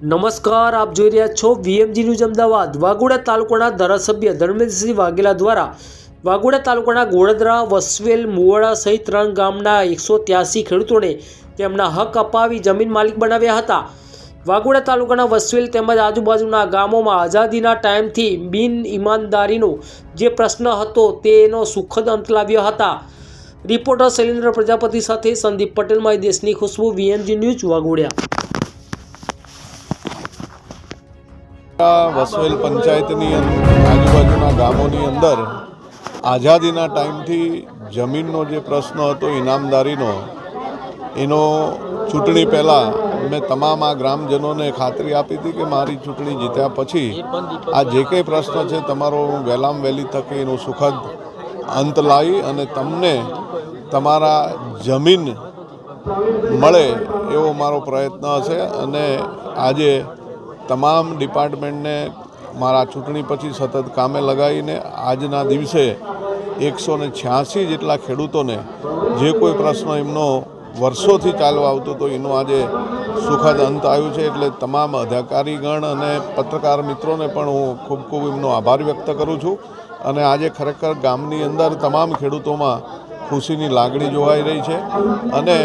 નમસ્કાર, આપ જોઈ રહ્યા છો વીએમજી ન્યૂઝ અમદાવાદ. વાઘોડા તાલુકાના ધારાસભ્ય ધર્મેન્દ્રસિંહ વાઘેલા દ્વારા વાઘોડા તાલુકાના ગોળદરા, વસવેલ, મુવાડા સહિત ત્રણ ગામના એકસો ત્યાસી ખેડૂતોને તેમના હક અપાવી જમીન માલિક બનાવ્યા હતા. વાઘોડા તાલુકાના વસવેલ તેમજ આજુબાજુના ગામોમાં આઝાદીના ટાઈમથી બિન ઈમાનદારીનો જે પ્રશ્ન હતો તેનો સુખદ અંત લાવ્યા હતા. રિપોર્ટર શૈલેન્દ્ર પ્રજાપતિ સાથે સંદીપ પટેલમાં દેશની ખુશ્બુ, વીએમજી ન્યૂઝ વાઘોડિયા વસવેલ પંચાયતની આજુબાજુના ગામોની અંદર આઝાદીના ટાઈમથી જમીનનો જે પ્રશ્ન હતો, ઇનામદારીનો, એનો ચૂંટણી પહેલાં મેં તમામ આ ગ્રામજનોને ખાતરી આપી હતી કે મારી ચૂંટણી જીત્યા પછી આ જે કંઈ પ્રશ્ન છે, તમારો હું વહેલામ વહેલી તકે એનું સુખદ અંત લાવી અને તમને તમારા જમીન મળે એવો મારો પ્રયત્ન હશે અને આજે તમામ ડિપાર્ટમેન્ટને મારા ચૂંટણી પછી સતત કામે લગાવીને આજના દિવસે એકસો ને છ્યાસી જેટલા ખેડૂતોને જે કોઈ પ્રશ્ન એમનો વર્ષોથી ચાલવા આવતો હતો, એનો આજે સુખદ અંત આવ્યું છે. એટલે તમામ અધિકારીગણ અને પત્રકાર મિત્રોને પણ હું ખૂબ ખૂબ એમનો આભાર વ્યક્ત કરું છું. અને આજે ખરેખર ગામની અંદર તમામ ખેડૂતોમાં ખુશીની લાગણી જોવાઈ રહી છે. અને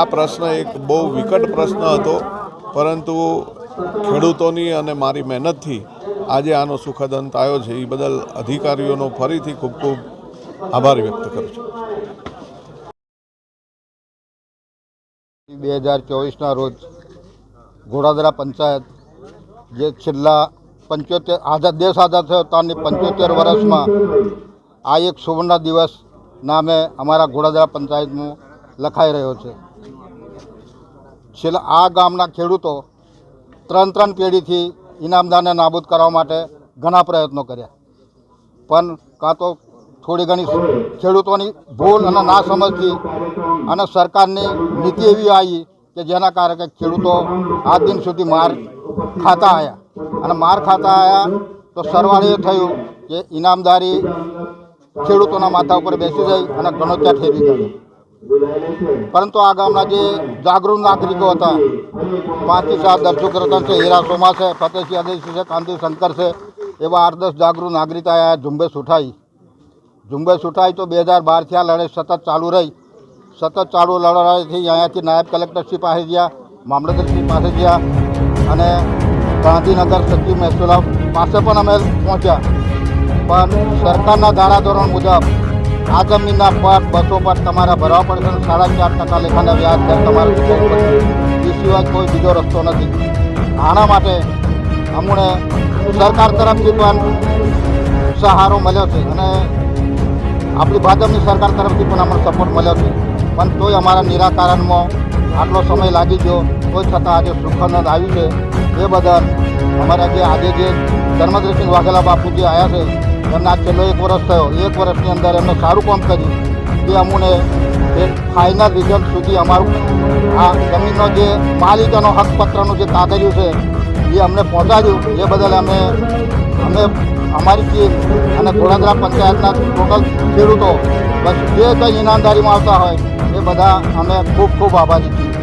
આ પ્રશ્ન એક બહુ વિકટ પ્રશ્ન હતો, પરંતુ ખેડૂતોની અને મારી મહેનતથી આજે આનો સુખદ અંત આવ્યો છે. એ બદલ અધિકારીઓનો ફરીથી ખૂબ ખૂબ આભાર વ્યક્ત કરું છું. બે હજાર ચોવીસના રોજ ઘોડાદરા પંચાયત જે છેલ્લા પંચોતેર, આઝાદ દેશ આઝાદ થયો ત્યારની પંચોતેર વર્ષમાં આ એક સુવર્ણ દિવસ નામે અમારા ઘોડાદરા પંચાયતનું લખાઈ રહ્યો છે. છેલ્લા આ ગામના ખેડૂતો ત્રણ ત્રણ પેઢીથી ઇનામદારને નાબૂદ કરવા માટે ઘણા પ્રયત્નો કર્યા. પણ કાં તો થોડી ઘણી ખેડૂતોની ભૂલ અને નાસમજથી અને સરકારની નીતિ એવી આવી કે જેના કારણે ખેડૂતો આ દિન સુધી માર ખાતા આવ્યા અને માર ખાતા આવ્યા તો સરવાળે થયું કે ઇનામદારી ખેડૂતોના માથા ઉપર બેસી જઈ અને ગણોત્યા ઠેરી ગયો પરંતુ આ ગામના જે જાગૃત નાગરિકો હતા, પાંચથી સાત દર્શક રતન છે હીરા સોમા છે, ફતેહસિંહ અદયસિંહ છે, કાંતિ શંકર છે, એવા આઠ દસ જાગૃત નાગરિક આ ઝુંબેશ ઉઠાઈ. ઝુંબેશ ઉઠાઈ તો બે હજાર બારથી આ લડાઈ સતત ચાલુ રહી. સતત ચાલુ લડાઈથી અહીંયાથી નાયબ કલેક્ટરશ્રી પાસે ગયા મામલતદારશ્રી પાસે ગયા અને ગાંધીનગર સચિવ મહેસુલા પાસે પણ અમે પહોંચ્યા. પણ સરકારના ધારાધોરણ મુજબ આ જમીનના પર બસો પર તમારા ભરવા પડશે સાડા ચાર ટકા લેખાના વ્યાજ દર તમારે ચૂકવવું પડશે. એ સિવાય કોઈ બીજો રસ્તો નથી. આના માટે અમને સરકાર તરફથી પણ સહારો મળ્યો છે અને આપણી ભાજપની સરકાર તરફથી પણ અમને સપોર્ટ મળ્યો છે. પણ તોય અમારા નિરાકરણમાં આટલો સમય લાગી ગયો, તોય છતાં આજે સુખનંદ આવ્યું છે. એ બદલ અમારા જે આજે જે ધર્મેન્દ્રસિંહ વાઘેલા બાપુ જે આવ્યા છે એમને આ છેલ્લો એક વર્ષ થયો. એક વર્ષની અંદર એમને સારું કામ કર્યું. તે અમને એક ફાઇનલ રિઝલ્ટ સુધી અમારું આ જમીનનો જે માલિકાનો હકપત્રનું જે કાગળિયું છે, એ અમને પહોંચાડ્યું. એ બદલ અમે અમે અમારી ટીમ અને ધોળાદરા પંચાયતના ટોટલ ખેડૂતો બસ જે કંઈ ઈનામદારીમાં આવતા હોય, એ બધા અમે ખૂબ ખૂબ આભારી છીએ.